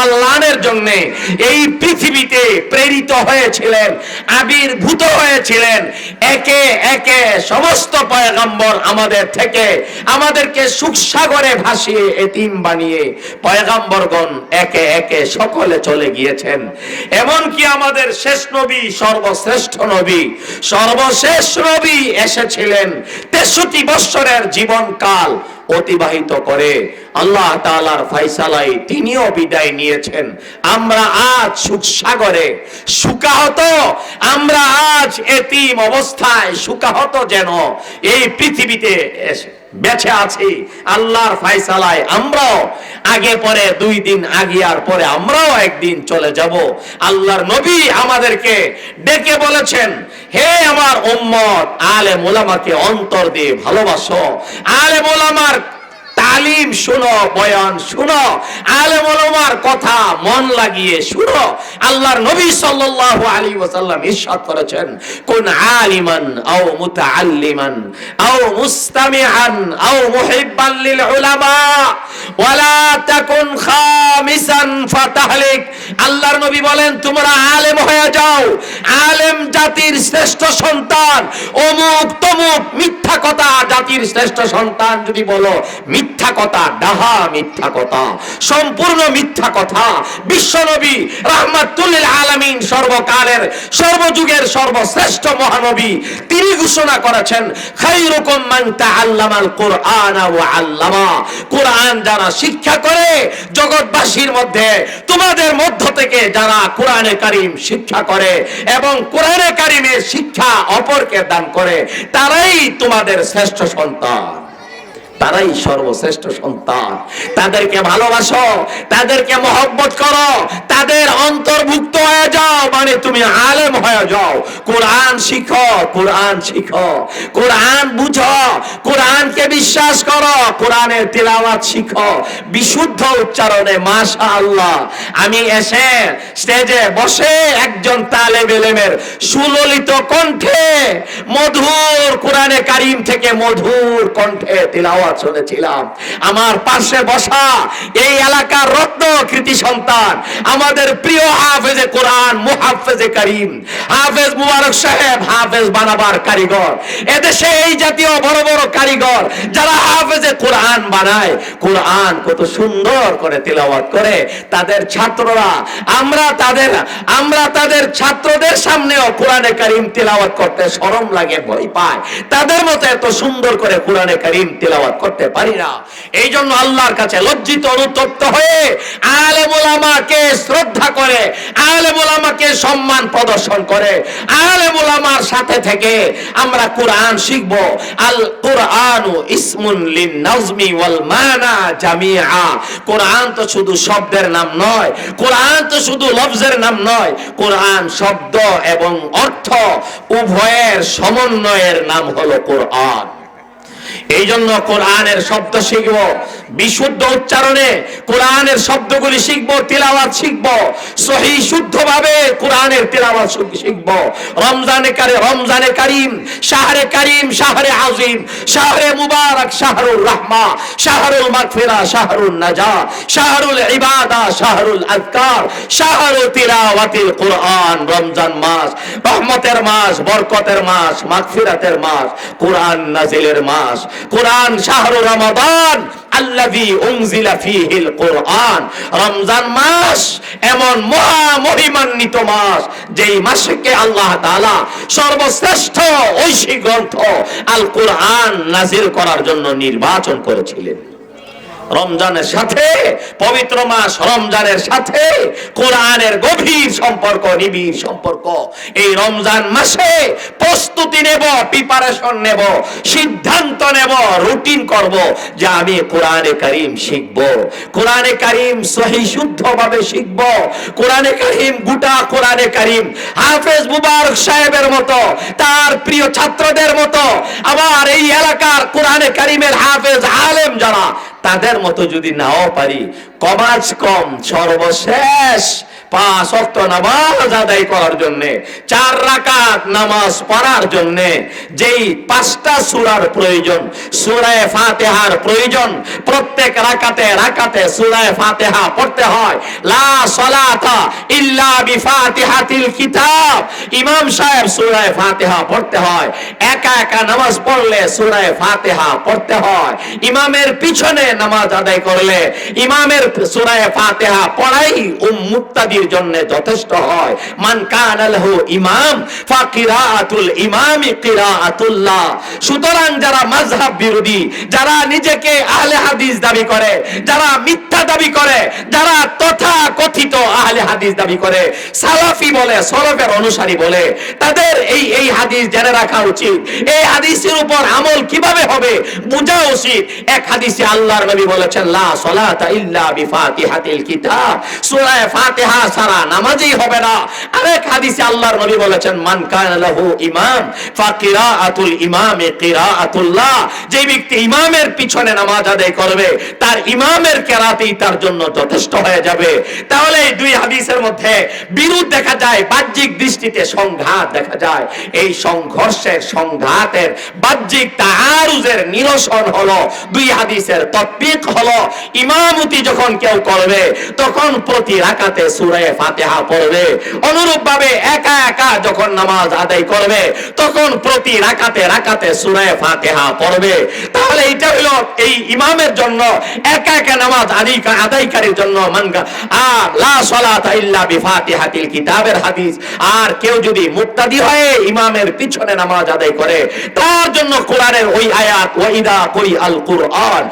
কল্যাণের জন্য এই পৃথিবীতে প্রেরিত হয়েছিলেন, আবির্ভূত হয়েছিলেন। একে একে সমস্ত পয়গম্বর আমাদের থেকে আমাদেরকে সুখসাগরে ভাসিয়ে এতিম বানিয়ে পয়গম্বরগণ একে একে সকলে চলে গিয়েছেন। এমনকি আমাদের শেষ নবী, সর্বশ্রেষ্ঠ নবী, সর্বশেষ নবী এসেছিলেন তেষট্টি বৎসরের জীবনকাল অতিবাহিত করে। আল্লাহ তালার ফাইসালাই তিনিও বিদায় নিয়েছেন। আমরা আজ সুখসাগরে সুকাহত, আমরা আজ এতিম অবস্থায় সুকাহত যেন এই পৃথিবীতে এসে বেঁচে আছি। আল্লাহর ফাইসালায় আমরাও আগে পরে, দুই দিন আগে আর পরে আমরাও একদিন চলে যাব। আল্লাহর নবী আমাদেরকে ডেকে বলেছেন, হে আমার উম্মত আলে মোলামাকে অন্তর দিয়ে ভালোবাসো। আলে মোলামার তালিম শুনো, বয়ান শুনো। আলেম ওলামার কথা মন লাগিয়ে শুনো। আল্লাহর নবী সাল্লাল্লাহু আলাইহি ওয়াসাল্লাম ইরশাদ করেছেন, কুন আলিমান আও মুতাআল্লিমান আও মুস্তামিআন আও মুহিব্বান লিল উলামা ওয়ালা তাকুন খামিসান ফাতাহলিক। আল্লাহর নবী বলেন, তোমরা আলেম হয়ে যাও। আলেম জাতির শ্রেষ্ঠ সন্তান। অমুক তমুক মিথ্যা কথা জাতির শ্রেষ্ঠ সন্তান যদি বলো, মিথ্যা কথা ডাহা মিথ্যা কথা সম্পূর্ণ মিথ্যা কথা বিশ্বনবী রাহমাতুল্লিল আলামিন সর্বকালের, সর্বযুগের সর্বশ্রেষ্ঠ মহানবী, তিনি ঘোষণা করেছেন খাইরুকুম মান তাআল্লামাল কুরআন ওয়া আল্লামা। কোরআন যারা শিক্ষা করে জগৎবাসীর মধ্যে, তোমাদের মধ্য থেকে যারা কোরআনে কারিম শিক্ষা করে এবং কোরআনে কারিমের শিক্ষা অপরকে দান করে, তারাই তোমাদের শ্রেষ্ঠ সন্তান। তারাই সর্বশ্রেষ্ঠ সন্তান। তাদেরকে ভালোবাসো, তাদেরকে মহব্বত করো, তাদের অন্তর্ভুক্ত হয়ে যাও মানে তুমি আলেম হয়ে যাও। কোরআন শিখো কোরআন শিখো, কোরআন বুঝো, কোরআনকে বিশ্বাস করো, কোরআনের তিলাওয়াত শিখো, বিশুদ্ধ উচ্চারণে মাশা আল্লাহ আমি এসে স্টেজে বসে একজন তালেব এলেমের সুললিত কণ্ঠে মধুর কোরআনে কারিম থেকে মধুর কণ্ঠে তিলাওয়াত শুনেছিলাম, আমার পাশে বসা এই এলাকার রত্ন কৃতি সন্তান, আমাদের প্রিয় হাফেজে কোরআন, মুহাফেজে কারিম, হাফেজ মুবারক সাহেব, হাফেজ বানাবার কারিগর। এদেশে এই জাতীয় বড় বড় কারিগর যারা হাফেজে কোরআন বানায়, কোরআন কত সুন্দর করে তিলাওয়াত করে, তাদের ছাত্ররা, আমরা তাদের আমরা তাদের ছাত্রদের সামনেও কোরআনে কারিম তিলাওয়াত করতে শরম লাগে, ভয় পায়। তাদের মতো এত সুন্দর করে কোরআনে কারিম তিলাওয়াত করতে পারি না। এই জন্য আল্লাহর কাছে লজ্জিত অনুতপ্ত হয়ে আলেম ওলামাকে শ্রদ্ধা করে আলেম ওলামাকে সম্মান প্রদর্শন করে আলেম ওলামার সাথে থেকে আমরা কোরআন শিখব। আল কোরআন ইসমুন লিন নাজমি ওয়াল মানা জামিআ। কোরআন তো শুধু শব্দের নাম নয়, কোরআন তো শুধু লফজের নাম নয়, কোরআন শব্দ এবং অর্থ উভয়ের সমন্বয়ের নাম হলো কোরআন। এই জন্য কোরআনের শব্দ শিখব, বিশুদ্ধ উচ্চারণে কোরআনের শব্দগুলি শিখব, তিলাওয়াত শিখব, সহি শুদ্ধভাবে কোরআনের তিলাওয়াত শিখব। রমজানে কারে রমজানে কারিম, শাহরে কারিম, শাহরে আজিম, শাহরে মুবারক শাহরুল রাহমা, শাহরুল মাগফিরা শাহরুল নাজা, শাহরুল ইবাদা, শাহরুল আজকার শাহরুল তিলাওয়াতিল কোরআন, রমজান মাস, রহমতের মাস, বরকতের মাস, মাগফিরাতের মাস, কোরআন নাজিলের মাস কোরআন শাহরু রমাদান কোরআন। রমজান মাস এমন মহা মহিমান্বিত মাস, যেই মাসকে আল্লাহ সর্বশ্রেষ্ঠ ঐশী গ্রন্থ আল কোরআন করার জন্য নির্বাচন করেছিলেন। রমজানের সাথে, পবিত্র মাস রমজানের সাথে কোরআনের গভীর সম্পর্ক, নিবিড় সম্পর্ক। এই রমজান মাসে প্রস্তুতি নেব প্রিপারেশন নেব, সিদ্ধান্ত নেব রুটিন করব যে আমি কোরআনে কারিম শিখব। কোরআনে কারিম সহি শুদ্ধভাবে শিখব। কোরআনে কারিম গোটা কোরআনে কারিম। হাফেজ মুবারক সাহেবের মতো, তার প্রিয় ছাত্রদের মতো, আবার এই এলাকার কোরআনে কারিমের হাফেজ আলেম যারা, তাদের মতো যদি নাও পারি, কমাজ কম, সর্বশেষ। পাঁচ ওয়াক্ত নামাজ আদায় করার জন্য, চার রাকাত নামাজ পড়ার জন্য, যেই পাঁচটা সূরার প্রয়োজন, সূরায়ে ফাতিহার প্রয়োজন, প্রত্যেক রাকাতে রাকাতে সূরায়ে ফাতিহা পড়তে হয়। লা সালাতা ইল্লা কিতাব। ইমাম সাহেব সূরায়ে ফাতিহা পড়তে হয়। একা একা নামাজ পড়লে সূরায়ে ফাতিহা পড়তে হয়। ইমামের পিছনে নামাজ আদায় করলে, ইমামের সূরায়ে ফাতিহা পড়াই উম্মুক্তাদির জন্য যথেষ্ট হয়। মান কানা লাহু ইমাম, ফাকিরাতুল ইমামি কিরাআতুল্লাহ। সুতরাং যারা মাযহাব বিরোধী, যারা নিজেকে আহলে হাদিস দাবি করে, যারা মিথ্যা দাবি করে, যারা তথা কথিত আহলে হাদিস দাবি করে, সালাফি বলে, সরফের অনুসারী বলে, তাদের এই এই হাদিস জেনে রাখা উচিত। এই হাদিসের উপর আমল কীভাবে হবে, বোঝা উচিত। এক হাদিসে আল্লাহর নবী বলেছেন, লা সালাতা ইল্লা বিফাতিহাতিল কিতাব। সূরা ফাতিহা ছাড়া নামাজই হবে না। হাদিসে আল্লাহর নবী বলেছেন, মান ইমাম যে ব্যক্তি ইমামের পিছনে নামাজ আদায় করবে, তার ইমামের কেরাতেই তার জন্য যথেষ্ট হয়ে যাবে। তাহলে এই দুই হাদিসের মধ্যে বিরোধ দেখা যায়, বাহ্যিক দৃষ্টিতে সংঘাত দেখা যায়। এই সংঘর্ষের সংঘাতের বাহ্যিক তাহারুজের নিরসন হলো, দুই হাদিসের তৎবিক হলো, ইমামতি যখন কেউ করবে, তখন প্রতি রাকাতে ফাতিহা পড়বে। অনুরূপ ভাবে একা একা যখন নামাজ আদায় করবে, তখন প্রতি রাকাতে রাকাতে সূরা ফাতিহা পড়বে। তাহলে এটা হলো এই ইমামের জন্য, একা একা নামাজ আদায় আদায়কারীর জন্য আর লা ইল্লা কিতাবের হাদিস। আর কেউ যদি মুক্তাদি হয়ে ইমামের পিছনে নামাজ আদায় করে, তার জন্য কোরআনের ওই আয়াত ওয়াইদা আল কুরআন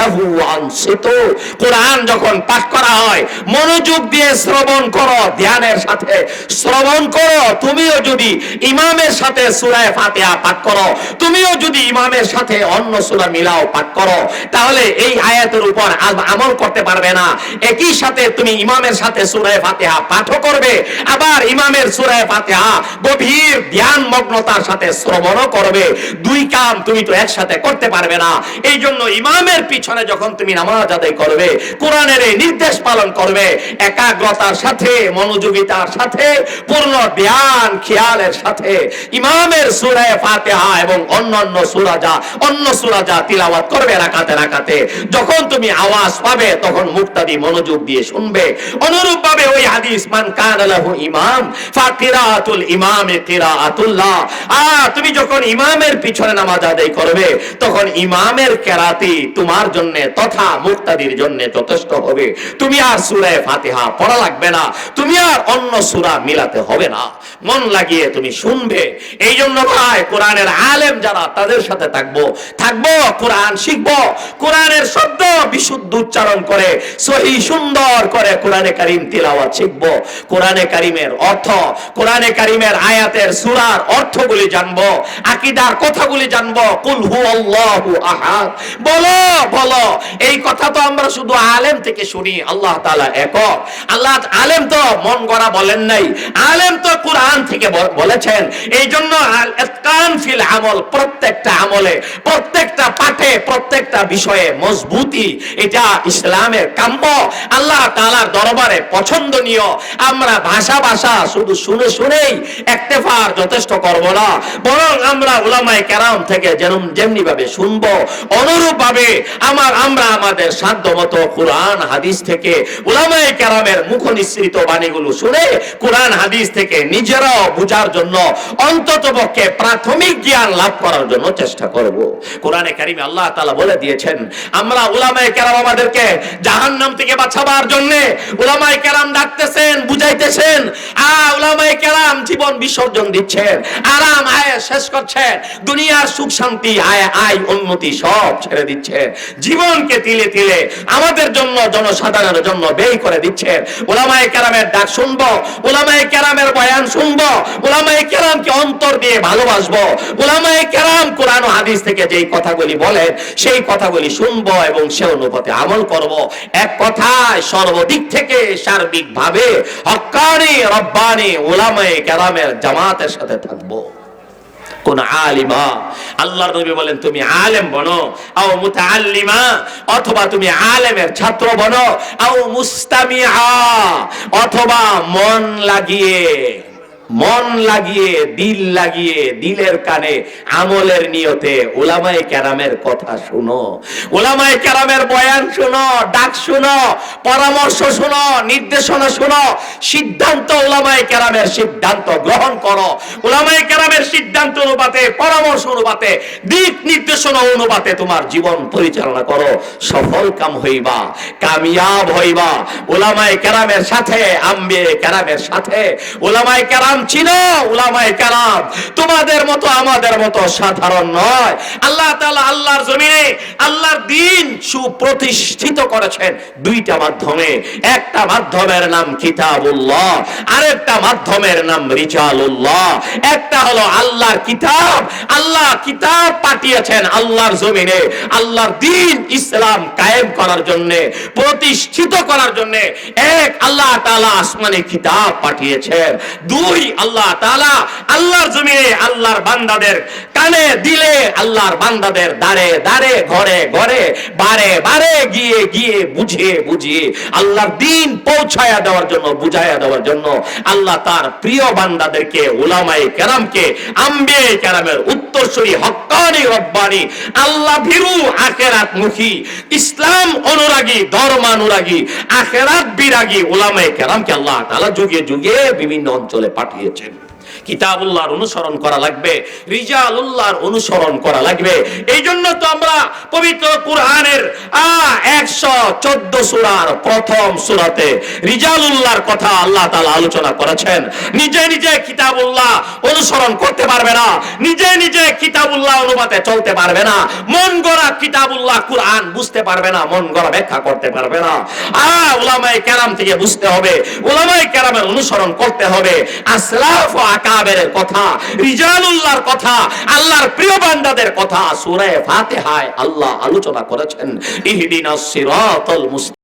লাহু আনসিতু। কোরআন যখন পাঠ করা হয়, মনোযোগ দিয়ে শ্রবণ করো, ধ্যানের সাথে। শ্রবণ করো, তুমিও যদি ইমামের সাথে সূরা ফাতিহা পাঠ করো, তুমিও যদি ইমামের সাথে অন্য সূরা মিলাও পাঠ করো, তাহলে এই আয়াতের উপর আমল করতে পারবে না। একই সাথে তুমি ইমামের সাথে সূরা ফাতিহা পাঠও করবে, আবার ইমামের সুরায় ফাতিহা গভীর ধ্যান মগ্নতার সাথে শ্রবণও করবে। দুই কাম তুমি তো একসাথে করতে পারবে না। এই জন্য ইমামের পিছনে যখন তুমি নামাজ আদায় করবে, কোরআনের এই নির্দেশ পালন করবে একাগ্রতার সাথে, মনোযোগিতার সাথে, পূর্ণ ধ্যান খেয়ালের সাথে। ইমামের সূরা ফাতিহা এবং অন্যান্য সূরা যা অন্য সূরা যা তিলাওয়াত করবে রাকাতে রাকাতে। যখন তুমি আওয়াজ পাবে, তখন মুক্তাদি মনোযোগ দিয়ে শুনবে। অনুরূপ ভাবে ওই হাদিস, মান কানা লাহু ইমাম, ফাকিরাতুল ইমামে কিরাআতুল্লাহ। আ তুমি যখন ইমামের পিছনে নামাজ আদায় করবে, তখন ইমামের কেরাতি তোমার জন্য তথা মুক্তাদির জন্য যথেষ্ট হবে। তুমি আর সূরা ফাতিহা পড়া লাগবে না। তুমি আর অন্য সূরা মিলাতে হবে না। মন লাগিয়ে তুমি শুনবে। এই জন্য ভাই, কোরআনের আলেম যারা, তাদের সাথে থাকব। থাকব, কোরআন শিখব। কোরআনের শব্দ বিশুদ্ধ উচ্চারণ করে, সহি সুন্দর করে কোরআনে কারিম তিলাওয়াত শিখব। কোরআনে কারিমের অর্থ, কোরআনে কারিমের আয়াতের সূরার অর্থগুলি জানব। আকীদার কথাগুলি জানব। কুল হু আল্লাহু আহাদ। বলো বলো। এই কথা তো আমরা শুধু আলেম থেকে শুনি। আল্লাহ তাআলা একক। আল্লাহ আলেম তো মন গড়া বলেন নাই। আলেম তো কোরআন থেকে বলেছেন। এই জন্য ফিল আমল প্রত্যেকটা আমলে, প্রত্যেকটা পাঠে, প্রত্যেকটা বিষয়ে মজবুতি। এটা ইসলামের কাম্য। আল্লাহ তাআলার দরবারে পছন্দনীয়। আমরা ভাষা ভাষা শুধু শুনে শুনেই একতেফার যথেষ্ট করব না। বরং আমরা উলামায়ে কেরাম থেকে যেরম যেমনি ভাবে শুনব অনুরূপ ভাবে আমার আমরা আমাদের সাধ্য মতো কোরআন, হাদিস থেকে উলামায়ে কেরামের মুখ নিঃসৃত বাণীগুলো শুনে কোরআন হাদিস থেকে নিজেরাও বুঝার জন্য অন্তত পক্ষে প্রাথমিক জ্ঞান লাভ করার জন্য চেষ্টা করব। কোরআনে কারিমে আল্লাহ তাআলা বলে দিয়েছেন, আমরা উলামায়ে কেরাম আমাদেরকে জাহান্নাম থেকে বাঁচাবার জন্য উলামায়ে কেরাম ডাকতেছেন, বুঝাইতেছেন আ উলামায়ে কেরাম জীবন বিসর্জন দিচ্ছেন। আরাম আয় শেষ করছেন। দুনিয়ার সুখ শান্তি আয় আয় উন্নতি সব ছেড়ে দিচ্ছেন। জীবনকে তিলে তিলে আমাদের জন্য, জনসাধারণের জন্য ব্যয় করে দিচ্ছেন। ওলামায়ে কেরামের ডাক শুনব, ওলামায়ে কেরামের বয়ান শুনব, ওলামায়ে কেরামকে অন্তর দিয়ে ভালোবাসবো। ওলামায়ে কেরাম কোরআন হাদিস থেকে যেই কথাগুলি বলেন, সেই কথাগুলি শুনব এবং সে অনুপাতে আমল করব। এক কথায় সর্বদিক থেকে সার্বিক ভাবে হক্কানি রব্বানি ওলামায়ে কেরামের জামাতের সাথে থাকব। কোন আলিমা, আল্লাহর নবী বলেন, তুমি আলেম বনো, আও মুতাআল্লিমা, অথবা তুমি আলেমের ছাত্র বনো, আও মুস্তামিআ, অথবা মন লাগিয়ে মন লাগিয়ে, দিল লাগিয়ে, দিলের কানে আমলের নিয়তে ওলামায়ে কেরামের কথা শুনো। ওলামায়ে কেরামের বয়ান শুনো, ডাক শুনো, পরামর্শ শুনো, নির্দেশনা শুনো, সিদ্ধান্ত ওলামায়ে কেরামের সিদ্ধান্ত গ্রহণ করো। ওলামায়ে কেরামের সিদ্ধান্ত অনুপাতে, পরামর্শ অনুপাতে, দিক নির্দেশনা অনুপাতে তোমার জীবন পরিচালনা করো। সফল কাম হইবা, কামিয়াব হইবা। ওলামায়ে ক্যারামের সাথে, আম্বে ক্যারামের সাথে, ওলামায়ে কেরাম চিনো ওলামায়ে কেরাম। তোমাদের মতো আমাদের মতো সাধারণ নয়। আল্লাহ তাআলা আল্লাহর জমিনে, আল্লাহর দিন সুপ্রতিষ্ঠিত করেছেন দুইটা মাধ্যমে। একটা মাধ্যমের নাম কিতাবুল্লাহ, আরেকটা মাধ্যমের নাম রিজালুল্লাহ। একটা হলো আল্লাহর কিতাব। আল্লাহ কিতাব পাঠিয়েছেন আল্লাহর জমিনে। আল্লাহর দিন ইসলাম কায়েম করার জন্য, প্রতিষ্ঠিত করার জন্য এক আল্লাহ তাআলা আসমানে কিতাব পাঠিয়েছেন। দুই আল্লাহ তাআলা আল্লাহর জমিনে আল্লাহর বান্দাদের কানে দিলে আল্লাহর বান্দাদের দাঁড়ে দাঁড়ে ঘরে ঘরে, বারে বারে গিয়ে গিয়ে বুঝিয়ে বুঝিয়ে আল্লাহর দিন পৌঁছায়া দেওয়ার জন্য বুঝাইয়া দেওয়ার জন্য আল্লাহ তার প্রিয় বান্দাদেরকে, উলামায়ে কেরামকে, আম্বিয়ে কেরামের উত্তরসূরি হক্কানি রব্বানি, আল্লাহ ভীরু আখেরাত মুখী ইসলাম অনুরাগী, ধর্মানুরাগী, আখেরাত বিরাগী উলামায়ে কেরামকে আল্লাহ তাআলা যুগে যুগে বিভিন্ন অঞ্চলে পাঠিয়েছেন। কিতাবুল্লাহর অনুসরণ করা লাগবে, রিজালুল্লাহর অনুসরণ করা লাগবে। এই জন্য তো আমরা পবিত্র কুরআনের একশো চোদ্দ সুরার প্রথম সুরাতে রিজালুল্লাহর কথা আল্লাহ তাআলা আলোচনা করেছেন। নিজে নিজে কিতাবুল্লাহ অনুসরণ করতে পারবে না, নিজে নিজে কিতাবুল্লাহ অনুপাতে চলতে পারবে না, মন গড়া কিতাবুল্লাহ কুরআন বুঝতে পারবে না, মন গড়া ব্যাখ্যা করতে পারবে না। আ, উলামায়ে কেরাম থেকে বুঝতে হবে, উলামায়ে কেরামের অনুসরণ করতে হবে। আসলাফ ও আকাবের কথা রিজালুল্লাহর কথা, আল্লাহর প্রিয় বান্দাদের কথা সূরা ফাতিহায় আল্লাহ আলোচনা করেছেন, ইহদিনাস সিরাতাল মুস্তাকিম